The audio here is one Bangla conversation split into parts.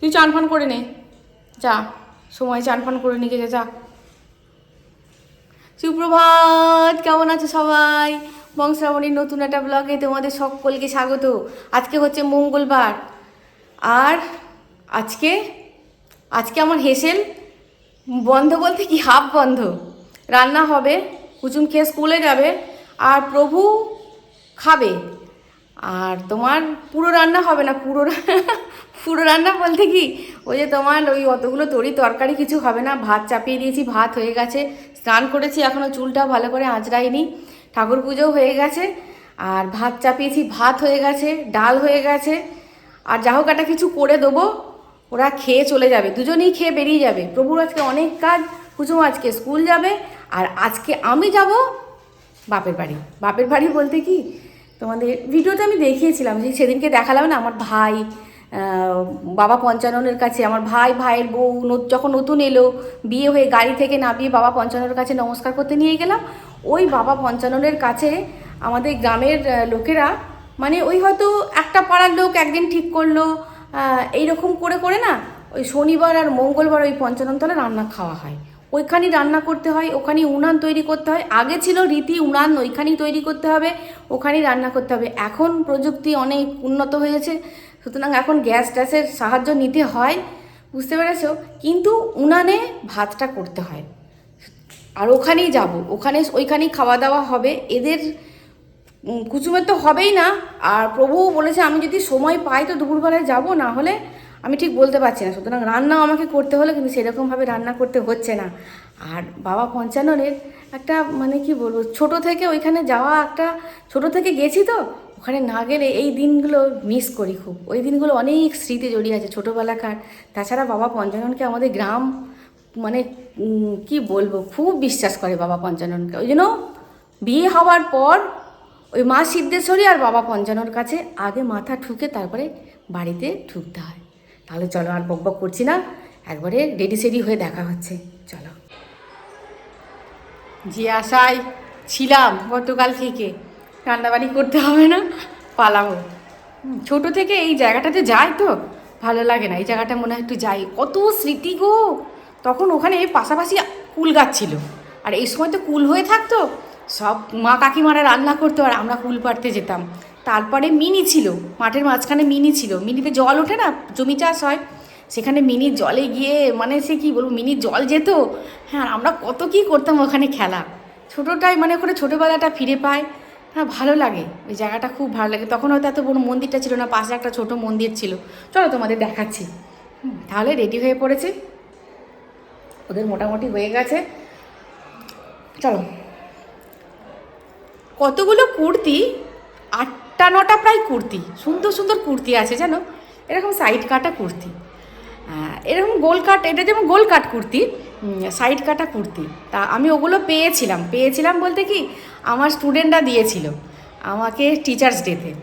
তুই চান ফান করে নে। যা, সময় চান ফান করে নিয়ে যা। সুপ্রভাত, কেমন আছে সবাই? বংশ্রাবণীর নতুন একটা ব্লগে তোমাদের সকলকে স্বাগত। আজকে হচ্ছে মঙ্গলবার। আর আজকে আজকে আমার হেসেল বন্ধ বলতে কি হাফ বন্ধ। রান্না হবে, কুচুম খেয়ে স্কুলে যাবে, আর প্রভু খাবে। আর তোমার পুরো রান্না হবে না, পুরো পুরো রান্না বলতে কি? ওই যে তোমার ওই অতগুলো তরি তরকারি কিছু হবে না, ভাত চাপিয়ে দিয়েছি, ভাত হয়ে গেছে, স্নান করেছি এখনও চুলটা ভালো করে আঁচড়াইনি, ঠাকুর পুজো হয়ে গেছে, আর ভাত চাপিয়েছি, ভাত হয়ে গেছে, ডাল হয়ে গেছে, আর যা হোক একটা কিছু করে দেবো, ওরা খেয়ে চলে যাবে, দুজনেই খেয়ে বেরিয়ে যাবে, প্রভুর আজকে অনেক কাজ কুচুম আজকে স্কুল যাবে, আর আজকে আমি যাব বাপের বাড়ি বাপের বাড়ি বলতে কি? তোমাদের ভিডিওতে আমি দেখিয়েছিলাম যে সেদিনকে দেখালাম না আমার ভাই বাবা পঞ্চাননের কাছে, আমার ভাই ভাইয়ের বউ যখন নতুন এলো, বিয়ে হয়ে গাড়ি থেকে নামিয়ে বাবা পঞ্চাননের কাছে নমস্কার করতে নিয়ে গেলাম। ওই বাবা পঞ্চাননের কাছে আমাদের গ্রামের লোকেরা মানে ওই হয়তো একটা পাড়ার লোক একদিন ঠিক করল এইরকম করে করে না, ওই শনিবার আর মঙ্গলবার ওই পঞ্চাননতলা রান্না খাওয়া হয়। ওইখানেই রান্না করতে হয় ওখানেই উনান তৈরি করতে হয়। আগে ছিল রীতি উনান, ওইখানেই তৈরি করতে হবে, ওখানেই রান্না করতে হবে। এখন প্রযুক্তি অনেক উন্নত হয়েছে, সুতরাং এখন গ্যাস ট্যাসের সাহায্য নিতে হয়, বুঝতে পেরেছ? কিন্তু উনানে ভাতটা করতে হয়। আর ওখানেই যাব, ওখানে, ওইখানেই খাওয়া দাওয়া হবে। এদের উম, কুচুমের তো হবেই না। আর প্রভু বলেছে আমি যদি সময় পাই তো দুপুরবেলায় যাব না হলে আমি ঠিক বলতে পারছি না। সুতরাং রান্নাও আমাকে করতে হলে কিন্তু সেরকমভাবে রান্না করতে হচ্ছে না। আর বাবা পঞ্চাননের একটা মানে কি বলব ছোট থেকে ওইখানে যাওয়া একটা ছোট থেকে গেছি তো ওখানে না গেলে এই দিনগুলো মিস করি খুব। ওই দিনগুলো অনেক স্মৃতি জড়িয়ে আছে ছোটোবেলাকার। তাছাড়া বাবা পঞ্চাননকে আমাদের গ্রাম মানে কি বলব খুব বিশ্বাস করে বাবা পঞ্চাননকে। ওই জন্য বিয়ে হওয়ার পর ওই মা সিদ্ধেশ্বরী আর বাবা পঞ্চানর কাছে আগে মাথা ঠুকে তারপরে বাড়িতে ঢুকতে হয়। তাহলে চলো আর বক বক করছি না, একবারে রেডি সেডি হয়ে দেখা হচ্ছে, চলো। যে আশায় ছিলাম গতকাল থেকে, রান্নাবাড়ি করতে হবে না, পালাবো। ছোট থেকে এই জায়গাটাতে যাই তো, ভালো লাগে না, এই জায়গাটা মনে হয় একটু যাই। কত স্মৃতি গো! তখন ওখানে পাশাপাশি কুল গাছ ছিল, আর এই সময় তো কুল হয়ে থাকতো সব মা কাকিমারা রান্না করতো আর আমরা কুল পাড়তে যেতাম। তারপরে মিনি ছিল, মাঠের মাঝখানে মিনি ছিল। মিনিতে জল ওঠে না, জমি চাষ হয়। সেখানে মিনি জলে গিয়ে মানে সে কী বলব, মিনি জল যেত। হ্যাঁ আমরা কত কি করতাম ওখানে খেলা। ছোটোটাই মানে ওখানে ছোটোবেলাটা ফিরে পায়। হ্যাঁ ভালো লাগে। ওই জায়গাটা খুব ভালো লাগে। তখন হয়তো এত বড় মন্দিরটা ছিল না, পাশে একটা ছোট মন্দির ছিল। চলো তোমাদের দেখাচ্ছি। তাহলে রেডি হয়ে পড়েছে? ওদের মোটামুটি হয়ে গেছে। চলো। কতগুলো কুর্তি? আটটা, নটা প্রায় কুর্তি। সুন্দর সুন্দর কুর্তি আছে, জানো? এরকম সাইড কাটা কুর্তি। এরকম গোল কাট, এটা যেমন গোল কাট কুর্তি সাইড কাটা কুর্তি। তা আমি ওগুলো পেয়েছিলাম। পেয়েছিলাম বলতে কি, আমার স্টুডেন্টরা দিয়েছিল আমাকে টিচার্স ডেতে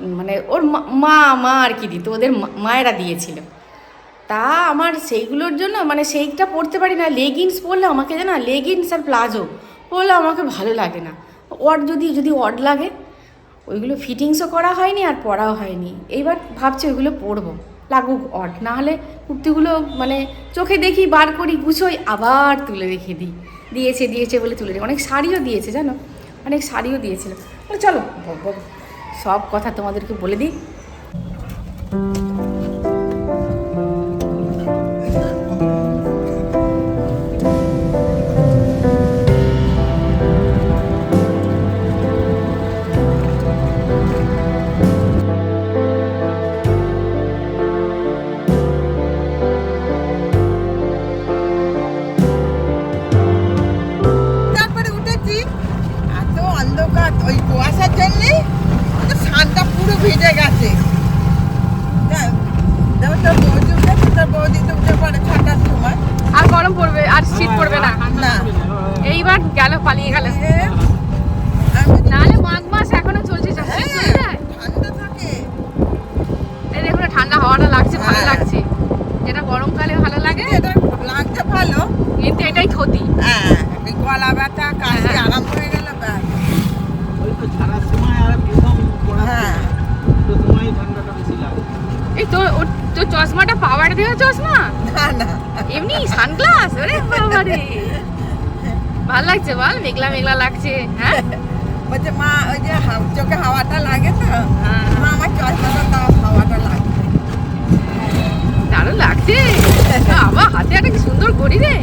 মানে ওর মা- মা আর কি দিত, ওদের মায়েরা দিয়েছিল। তা আমার সেইগুলোর জন্য মানে সেইটা পরতে পারি না। লেগিংস পরলে আমাকে জানা লেগিংস আর প্লাজো পরলে আমাকে ভালো লাগে না। অড যদি যদি অড লাগে, ওইগুলো ফিটিংসও করা হয়নি আর পরাও হয়নি। এইবার ভাবছি ওইগুলো পরবো লাগুক অড না হলে কুর্তিগুলো মানে চোখে দেখি, বার করি, গুছোই, আবার তুলে রেখে দিই। দিয়েছে দিয়েছে বলে তুলে অনেক শাড়িও দিয়েছে, জানো? অনেক শাড়িও দিয়েছিল। চলো সব কথা তোমাদেরকে বলে দিই। লাগছে বল? মেঘলা মেঘলা লাগছে হ্যাঁ? বলছে মা ওই যে চোখে হাওয়াটা লাগে তো? হ্যাঁ। মা আমার চশমাটা দাও হাওয়াটা লাগবে দারুণ লাগছে। বাবা হাতে একটা কি সুন্দর ঘড়ি রে।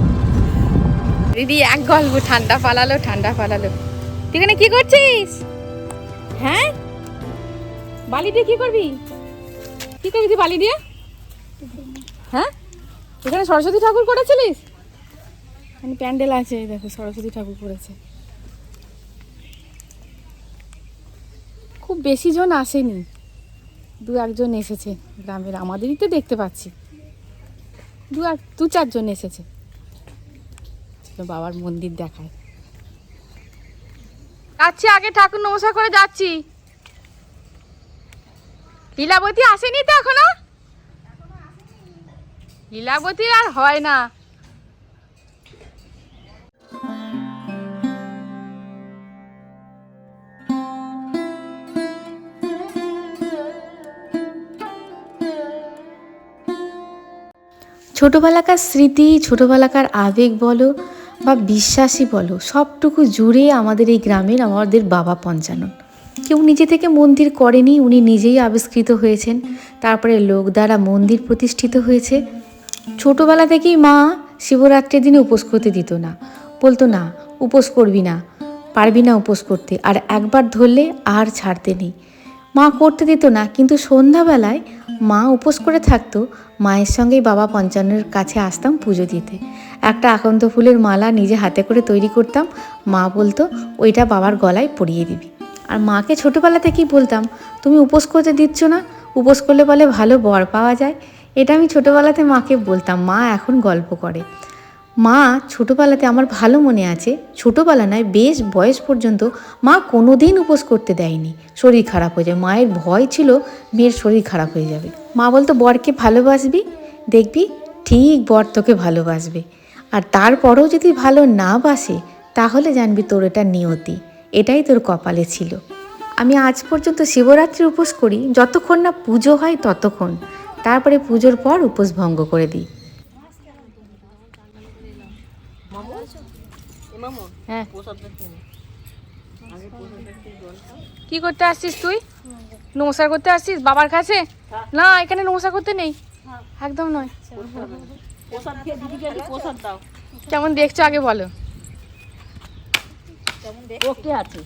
দিদি এক গল্প ঠান্ডা পালালো ঠান্ডা পালালো। তুই এখানে কি করছিস? হ্যাঁ? বালি দিয়ে কি করবি? কি করবি তুই বালি দিয়ে? হ্যাঁ? এখানে সরস্বতী ঠাকুর করেছিলিস? এখানে প্যান্ডেল আছে দেখো সরস্বতী ঠাকুর করেছে খুব বেশি জন আসেনি। দু একজন এসেছে গ্রামের, আমাদেরই তো দেখতে পাচ্ছি। দু এক, দু চারজন এসেছে। বাবার মন্দির দেখায়। যাচ্ছি, আগে ঠাকুর নমস্কার করে যাচ্ছি। লীলাবতী আসেনি তো এখনও? লীলাবতীর আর হয় না। ছোটোবেলাকার স্মৃতি, ছোটোবেলাকার আবেগ বলো বা বিশ্বাসই বলো, সবটুকু জুড়ে আমাদের এই গ্রামের আমাদের বাবা পঞ্চানন। কেউ নিজে থেকে মন্দির করেনি, উনি নিজেই আবিষ্কৃত হয়েছেন। তারপরে লোক দ্বারা মন্দির প্রতিষ্ঠিত হয়েছে। ছোটোবেলা থেকেই মা শিবরাত্রির দিনে উপোস করতে দিত না। বলতো, না, উপোস করবি না, পারবি না উপোস করতে। আর একবার ধরলে আর ছাড়তে নেই। মা করতে দিত না, কিন্তু সন্ধ্যাবেলায় মা উপোস করে থাকতো, মায়ের সঙ্গেই বাবা পঞ্চান্নের কাছে আসতাম পুজো দিতে। একটা আকন্ত ফুলের মালা নিজে হাতে করে তৈরি করতাম, মা বলতো, ওইটা বাবার গলায় পরিয়ে দিবি। আর মাকে ছোটোবেলা থেকেই বলতাম, তুমি উপোস করতে দিচ্ছ না, উপোস করলে বলে ভালো বর পাওয়া যায়। এটা আমি ছোটোবেলাতে মাকে বলতাম, মা এখন গল্প করে। মা ছোটোবেলাতে আমার ভালো মনে আছে। ছোটোবেলা নয়, বেশ বয়স পর্যন্ত মা কোনো দিন উপোস করতে দেয়নি। শরীর খারাপ হয়ে যায় মায়ের ভয় ছিল, মেয়ের শরীর খারাপ হয়ে যাবে। মা বলতো, বরকে ভালোবাসবি? দেখবি, ঠিক বর তোকে ভালোবাসবে। আর তারপরেও যদি ভালো না বাসে, তাহলে জানবি তোর এটা নিয়তি। এটাই তোর কপালে ছিল। আমি আজ পর্যন্ত শিবরাত্রি উপোস করি। যতক্ষণ না পুজো হয় ততক্ষণ। তারপরে পুজোর পর উপোস ভঙ্গ করে দিই। হ্যাঁ। কি করতে আসছিস তুই? নমস্কার করতে আসছিস? বাবার কাছে? না এখানে নমস্কার করতে নেই। একদম নয়। কেমন দেখছ আগে বলো। ওকে আছে?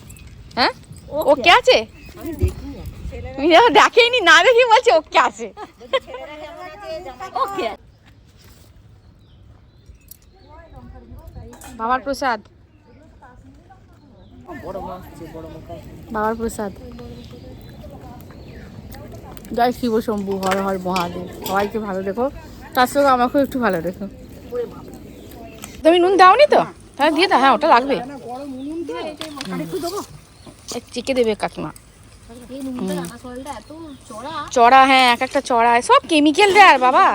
হ্যাঁ? ওকে আছে? দেখেইনি না দেখি বলছে ওকে আছে। ওকে বাবার প্রসাদ? বাবার প্রসাদ। জয় শিব শম্ভু হর হর মহাদেব। সবাইকে ভালো দেখো। তার সঙ্গে আমাকেও একটু ভালো দেখো। তুমি নুন দাওনি তো? তাহলে দিয়ে দাও হ্যাঁ ওটা লাগবে। চেকে দেবে কাকিমা। চড়া। হ্যাঁ এক একটা চড়া। সব কেমিক্যাল দেয় আর বাবা।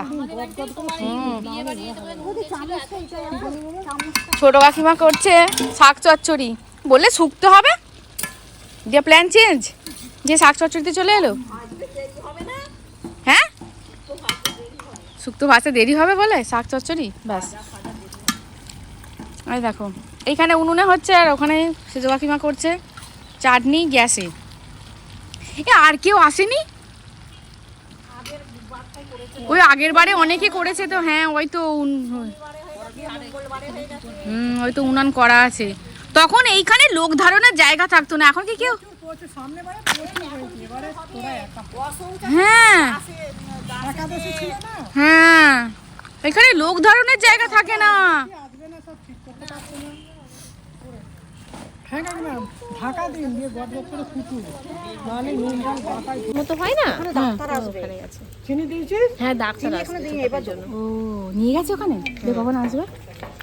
ছোট কাকিমা করছে শাক চচ্চড়ি। বললে শুকতে হবে? দিয়ে প্ল্যান চেঞ্জ যে শাক চচ্চড়িতে চলে এলো? হ্যাঁ? শুক্তো ভাজতে দেরি হবে বলে? শাক চচ্চড়ি? ব্যাস। এই দেখো এইখানে উনুনে হচ্ছে আর ওখানে সেজো কাকিমা করছে। চাটনি গ্যাসে। এ, আর কেউ আসেনি? ওই আগের বারে অনেকে করেছে তো হ্যাঁ ওই তো হুম, ওই তো উনান করা আছে। তখন এইখানে লোক ধারণের জায়গা থাকতো না, এখন কি কেউ? হ্যাঁ। হ্যাঁ। এখানে লোক ধারণের জায়গা থাকে না। মতো হয় না? হ্যাঁ ডাক্তার আসবে ও নিয়ে গেছে ওখানে? কখন আসবে?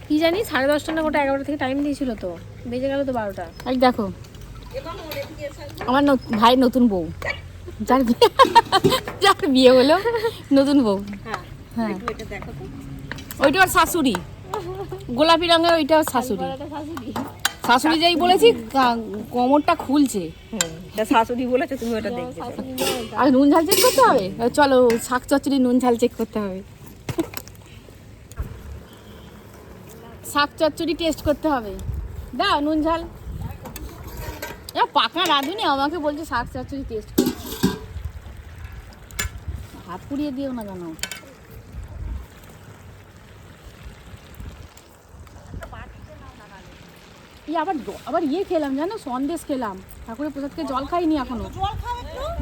কি জানি সাড়ে দশটা না ওটা এগারোটা থেকে টাইম দিয়েছিল তো। বেজে গেল তো বারোটা। এই দেখো আমার ন- ভাইয়ের নতুন বউ। যার বিয়ে যার বিয়ে হলো নতুন বউ। হ্যাঁ ওইটা ওর শাশুড়ি। গোলাপি রঙের ওইটা ওর শাশুড়ি? শাশুড়ি যেই বলেছি কোমরটা খুলছে। শাশুড়ি বলেছে তুমি ওটা দেখবে। আর নুন ঝাল চেক করতে হবে? চলো শাক চচ্চড়ি নুন ঝাল চেক করতে হবে। শাক চচ্চড়ি টেস্ট করতে হবে। দাও নুন ঝাল। পাকা রাঁধুনি আমাকে বলছে শাক চচ্চড়ি টেস্ট হাত পুড়িয়ে দিও না জানো আবার আবার ইয়ে খেলাম জানো? সন্দেশ খেলাম। ঠাকুরের প্রসাদকে জল খাইনি এখনও।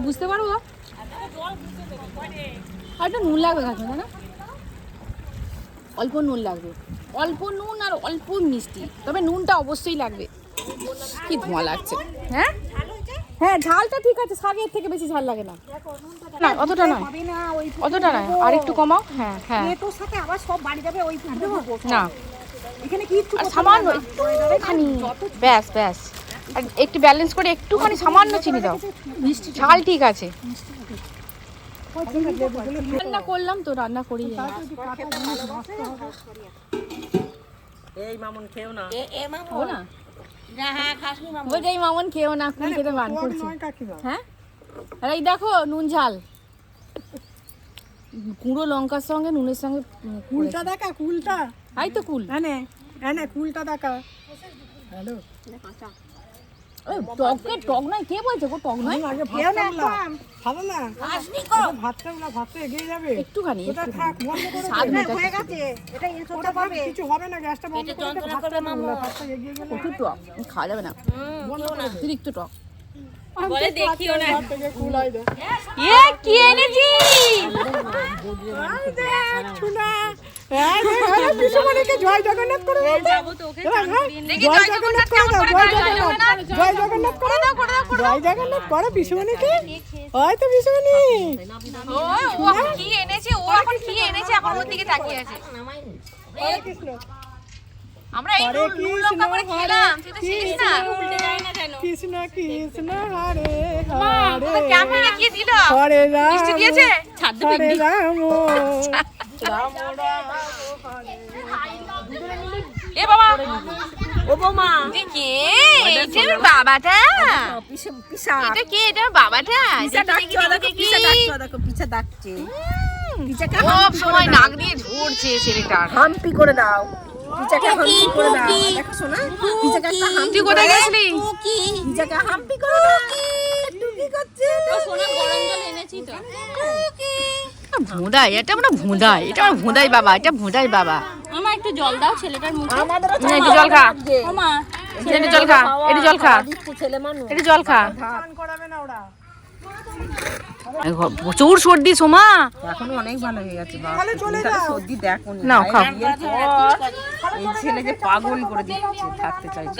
বুঝতে পারব আর একটু নুন লাগবে কাছে না অল্প নুন লাগবে। অল্প নুন আর অল্প মিষ্টি। তবে নুনটা অবশ্যই লাগবে। কি ধোঁয়া লাগছে। হ্যাঁ? হ্যাঁ ঝালটা ঠিক আছে। শাকের থেকে বেশি ঝাল লাগে না। না অতটা নয়। অতটা নয়। আর একটু কমাও। হ্যাঁ হ্যাঁ। সাথে আবার সব বাড়ি যাবে ওই না। এখানে কি সামান্য একটুখানি ব্যাস ব্যাস। আর একটু ব্যালেন্স করে একটুখানি সামান্য চিনি দাও। ঝাল ঠিক আছে। রান্না করলাম তো রান্না করি। এই মামুন খেও না। ও না? ওই এই মামন খেয়েও না কুল খেতে বান করছে। হ্যাঁ? আর এই দেখো নুন ঝাল। গুঁড়ো লঙ্কার সঙ্গে নুনের সঙ্গে কুলটা দেখা কুলটা। এই তো কুল। এনে এনে কুলটা দেখা। হ্যালো। ওই টকে টক নয় কে বলছে গো টক নয়? আগে ভাতটা উলা খাব না। আগে ভাতটা উলা ভাতটা এগিয়ে যাবে। একটুখানি একটুখানি। থাক বন্ধ করে স্বাদ মেটাতে। ওটা থাক, কিছু হবে না গ্যাসটা বন্ধ করে দে, ভাতটা উলা ভাতটা এগিয়ে গেলে। প্রচুর টক খাওয়া যাবে না। বন্ধ না অতিরিক্ত টক। বলে দেখিও না। এ কি এনেছি জয় জগন্নাথ করে দাও ওকে জয় জগন্নাথ করে দাও জয় জগন্নাথ। করে দাও। জয় জগন্নাথ করে বিশ্বমণিকে ওই তো এখন কি এনেছে? ও এখন কি এনেছে? এখন ওর দিকে তাকিয়ে আছে। কৃষ্ণ। আমরা এই হরে নুন লঙ্কা করে খেলাম তুই তো ছিলিস না। কৃষ্ণ কৃষ্ণ হরে মা তোকে ক্যামেরা কে দিল? হরে রাম মিষ্টি দিয়েছে হরে রাম এ বাবা। ও বৌমা। এটা কে? এটা আমার বাবাটা। এটা কে? এটা বাবাটা? দেখি, ডাকছে দেখো। পিসা ডাকছে দেখো পিসা ডাকছে। সব সময় নাক দিয়ে ঝরছে ছেলেটার হাম্পি করে দাও। পিসাকে হাম্পি করে দাও দেখো শোনা পিসাকে একটা হাম্পি কোথায় গেছিলি? পিসাকে হাম্পি করে দাও। টুকি করছে ভোঁদাই এটা আমরা ভোঁদাই এটা আমার ভোঁদাই বাবা এটা ভোঁদাই বাবা। আমার একটু জল দাও ছেলেটার মুখে। একটু জল খা। ওমা একটু জল খা একটু জল খা। একটু জল খা। স্নান করাবে না ওরা। প্রচুর সর্দি সোমা। এখন অনেক ভালো হয়ে গেছে বাবা তাহলে চলে যাও। সর্দি দেখো নি। খাও। এই ছেলে যে পাগল করে দিচ্ছে থাকতে চাইছে।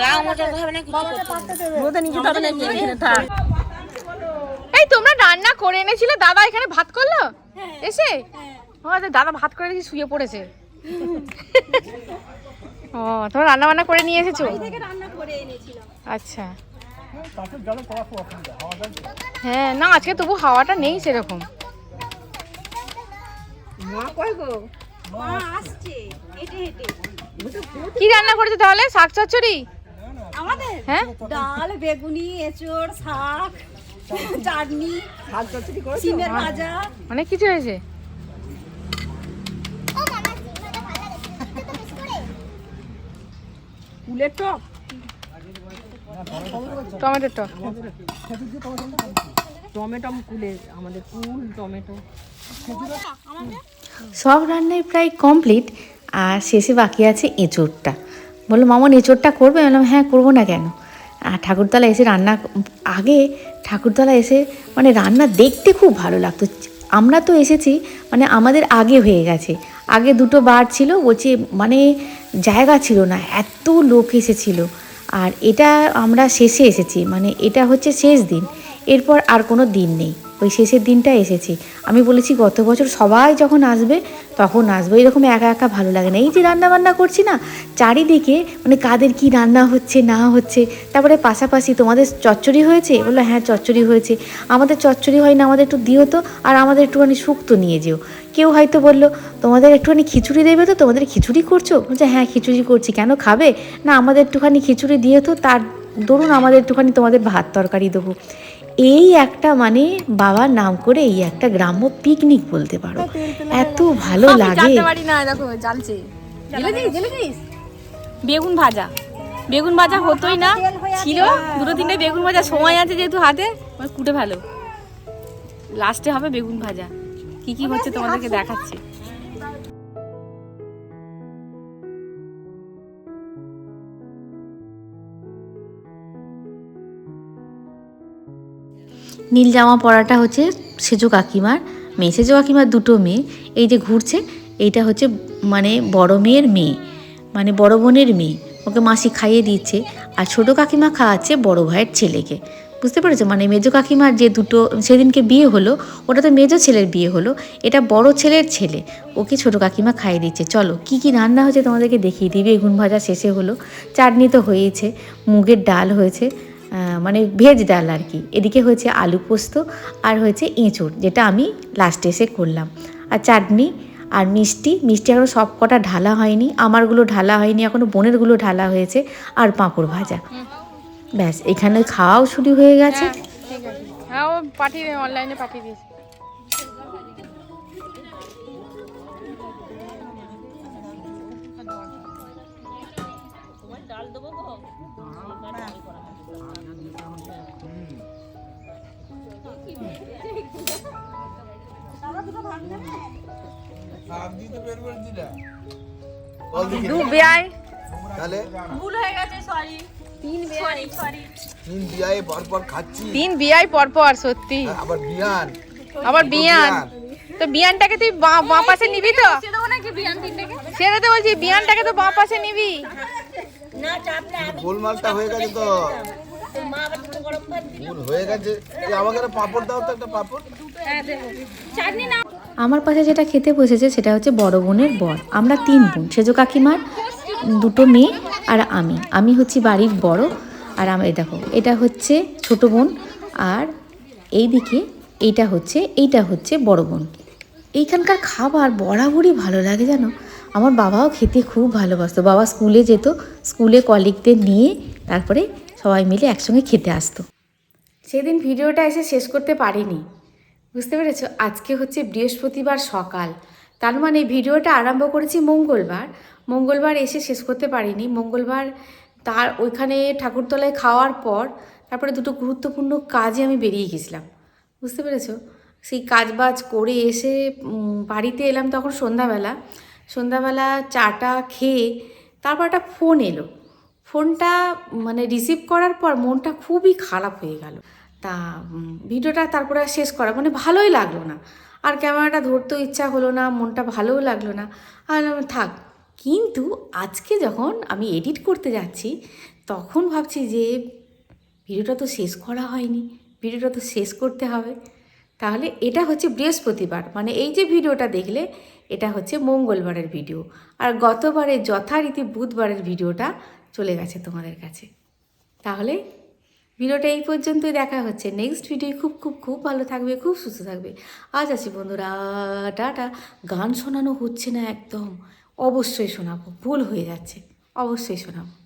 রোদে নিচে থাকবে না এখানে থাক। এই তোমরা রান্না করে এনেছিলে? দাদা এখানে ভাত করল? এসে? ও আচ্ছা, দাদা ভাত করে দেখি শুয়ে পড়েছে। ও তোমরা রান্না বান্না করে নিয়ে এসেছ? আচ্ছা। হ্যাঁ না আজকে তবু হাওয়াটা নেই সেরকম। মা কি রান্না করেছ তাহলে? শাক চচ্চড়ি? আমাদের? হ্যাঁ? ডাল বেগুনি এঁচড় শাক চাটনি শাক চচ্চড়ি সিমের ভাজা। অনেক কিছু হয়েছে। কুলের টক টমেটোর টক। টমেটো কুলের আমাদের কুল টমেটো। সব রান্নাই প্রায় কমপ্লিট আর শেষে বাকি আছে এঁচোড়টা। বলল মামন এঁচোড়টা করবে? বললাম হ্যাঁ করব না কেন? আর ঠাকুরতলা এসে রান্না আগে ঠাকুরতলা এসে মানে রান্না দেখতে খুব ভালো লাগতো। আমরা তো এসেছি মানে আমাদের আগে হয়ে গেছে। আগে দুটো বার ছিল বলছি মানে জায়গা ছিল না এত লোক এসেছিল। আর এটা আমরা শেষে এসেছি মানে এটা হচ্ছে শেষ দিন। এরপর আর কোনো দিন নেই। ওই শেষের দিনটা এসেছি। আমি বলেছি, গত বছর সবাই যখন আসবে, তখন আসব। এরকম একা একা ভালো লাগে না। এই যে রান্না বান্না করছি না, চারিদিকে মানে কাদের কি রান্না হচ্ছে, না হচ্ছে, তারপরে পাশাপাশি তোমাদের চচ্চড়ি হয়েছে? বলল হ্যাঁ চচ্চড়ি হয়েছে। আমাদের চচ্চড়ি হয় না, আমাদের একটু দিও তো, আর আমাদের একটুখানি শুক্তো নিয়ে যেও। কেউ হয়তো বলল, তোমাদের একটুখানি খিচুড়ি দেবে তো? তোমাদের খিচুড়ি করছ? বলছে হ্যাঁ খিচুড়ি করছি। কেন খাবে? না, আমাদের একটুখানি খিচুড়ি দিয়ে তো, তার ধরুন আমাদের একটুখানি তোমাদের ভাত তরকারি দেবো। এই একটা মানে বাবার নাম করে এই একটা গ্রাম্য পিকনিক বলতে পারো। এত ভালো লাগে। বেগুন ভাজা। বেগুন ভাজা হতোই না। ছিল। দুটো তিনটে বেগুন ভাজা সময় আছে যেহেতু হাতে কুটে ভালো। লাস্টে হবে বেগুন ভাজা। কি কি হচ্ছে তোমাদেরকে দেখাচ্ছি। নীল জামা পরাটা হচ্ছে সেজো কাকিমার মেয়ে। সেজো কাকিমার দুটো মেয়ে। এই যে ঘুরছে, এইটা হচ্ছে মানে বড় মেয়ের মেয়ে মানে বড় বোনের মেয়ে। ওকে মাসি খাইয়ে দিচ্ছে আর ছোটো কাকিমা খাওয়াচ্ছে বড় ভাইয়ের ছেলেকে। বুঝতে পেরেছ? মানে মেজো কাকিমার যে দুটো, সেদিনকে বিয়ে হলো, ওটা তো মেজো ছেলের বিয়ে হলো, এটা বড় ছেলের ছেলে। ওকে ছোটো কাকিমা খাইয়ে দিচ্ছে। চলো, কি কি রান্না হয়েছে তোমাদেরকে দেখিয়ে দিই। বেগুন ভাজা শেষে হলো, চাটনি তো হয়েছে, মুগের ডাল হয়েছে মানে ভেজ ডাল আর কি। এদিকে হয়েছে আলু পোস্ত আর হয়েছে এঁচড়, যেটা আমি লাস্টে এসে করলাম। আর চাটনি আর মিষ্টি মিষ্টি এখনও সব কটা ঢালা হয়নি, আমারগুলো ঢালা হয়নি এখনও বোনেরগুলো ঢালা হয়েছে আর পাঁপড় ভাজা। ব্যাস, এখানে খাওয়াও শুরু হয়ে গেছে। হ্যাঁ ও পাঠিয়ে অনলাইনে পাঠিয়ে দিয়েছে। ডুবে আয় তাহলে তিন পরপর খাচ্ছি। তিন বিয়াই পর পর সত্যি আবার বিয়ান। আবার বিয়ান। তো বিয়ানটাকে তুই বাঁ পাশে নিবি তো? সেটা তো বলছি বিয়ানটাকে তো বাঁ পাশে নিবি। গোলমালটা হয়ে গেছে তো। ভুল হয়ে গেছে। আমাকে পাপড় দাও তো একটা পাপড়। আমার পাশে যেটা খেতে বসেছে সেটা হচ্ছে বড় বোনের বর। আমরা তিন বোন, সেজো কাকিমার দুটো মেয়ে আর আমি। আমি হচ্ছি বাড়ির বড় আর আমি দেখো, এটা হচ্ছে ছোট বোন আর এইদিকে এইটা হচ্ছে এইটা হচ্ছে বড় বোন। এইখানকার খাবার বরাবরই ভালো লাগে জানো। আমার বাবাও খেতে খুব ভালোবাসতো। বাবা স্কুলে যেত, স্কুলে কলিগদের নিয়ে তারপরে সবাই মিলে একসঙ্গে খেতে আসতো। সেদিন ভিডিওটা এসে শেষ করতে পারিনি। বুঝতে পেরেছ? আজকে হচ্ছে বৃহস্পতিবার সকাল। তার মানে ভিডিওটা আরম্ভ করেছি মঙ্গলবার। মঙ্গলবার এসে শেষ করতে পারিনি। মঙ্গলবার তার ওইখানে ঠাকুরতলায় খাওয়ার পর তারপরে দুটো গুরুত্বপূর্ণ কাজে আমি বেরিয়ে গেছিলাম। বুঝতে পেরেছ? সেই কাজ বাজ করে এসে বাড়িতে এলাম তখন সন্ধ্যাবেলা। সন্ধ্যাবেলা চাটা খেয়ে তারপর একটা ফোন এলো। ফোনটা মানে রিসিভ করার পর মনটা খুবই খারাপ হয়ে গেল। তা ভিডিওটা তারপরে আর শেষ করা মানে ভালোই লাগল না। আর ক্যামেরাটা ধরতেও ইচ্ছা হলো না, মনটা ভালোও লাগল না। আর থাক, কিন্তু আজকে যখন আমি এডিট করতে যাচ্ছি, তখন ভাবছি যে ভিডিওটা তো শেষ করা হয়নি, ভিডিওটা তো শেষ করতে হবে। তাহলে এটা হচ্ছে বৃহস্পতিবার মানে এই যে ভিডিওটা দেখলে, এটা হচ্ছে মঙ্গলবারের ভিডিও। আর গতবারে যথারীতি বুধবারের ভিডিওটা চলে গেছে তোমাদের কাছে। তাহলে ভিডিওটা এই পর্যন্তই দেখা হচ্ছে নেক্সট ভিডিও খুব খুব খুব ভালো থাকবে, খুব সুস্থ থাকবে। আজ আছি বন্ধুরা, টাটা। গান শোনানো হচ্ছে না একদম। অবশ্যই শোনাবো, ভুল হয়ে যাচ্ছে। অবশ্যই শোনাবো।